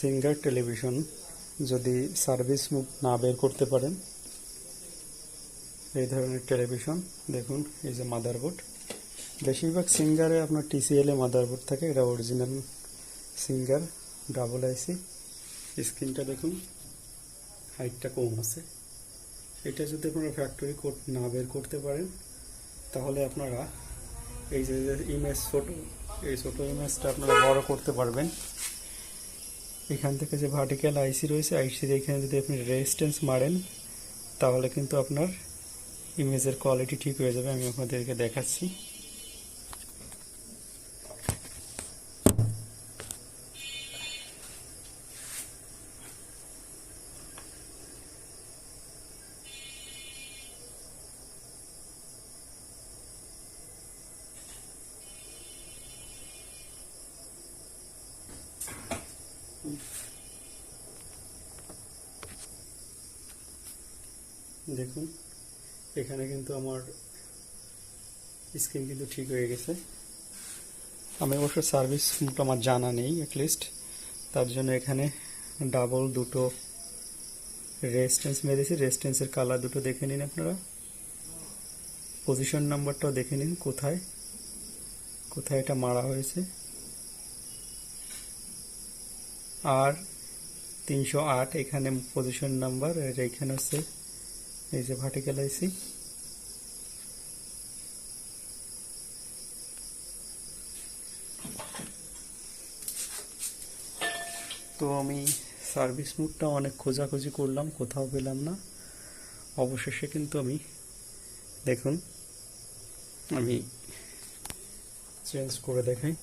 Singer television যদি service mood না বের করতে পারেন, এই ধরনের টেলিভিশন, দেখুন এই যে মাদারবোর্ড বেশিরভাগ সিঙ্গারে আপনার টিসিএল মাদারবোর্ড থাকে, এটা অরিজিনাল সিঙ্গার ডাবল আইসি স্ক্রিনটা দেখুন হাইটটা কম আছে। এটা যদি আপনারা ফ্যাক্টরি কোড না বের করতে পারেন, তাহলে আপনারা এই যে ইমেজ ছোটো এই ছোটো ইমেজটা আপনারা বড় করতে পারবেন। এখান থেকে যে ভার্টিক্যাল আইসি রয়েছে আইসির এখানে যদি আপনি রেজিস্ট্যান্স মারেন, তাহলে কিন্তু আপনার ইমেজের কোয়ালিটি ঠিক হয়ে যাবে। আমি আপনাদেরকে দেখাচ্ছি। দেখুন। এখানে কিন্তু আমার স্ক্রিন কিন্তু ঠিক হয়ে গেছে। আমি অবশ্য সার্ভিস আমার জানা নেই অ্যাটলিস্ট তার জন্য এখানে ডাবল দুটো রেজিস্ট্যান্স মেরেছি। রেজিস্ট্যান্সের কালার দুটো দেখে নিন আপনারা। পজিশন নাম্বারটাও দেখে নিন, কোথায়? কোথায় এটা মারা হয়েছে? আর তিনশো আট, এখানে পজিশন নাম্বার আর এখানে হচ্ছে এই যে ভার্টিক্যাল আইসি তো আমি সার্ভিস মুডটা অনেক খোঁজাখুঁজি করলাম, কোথাও পেলাম না। অবশেষে কিন্তু আমি, দেখুন, আমি চেঞ্জ করে দেখাই।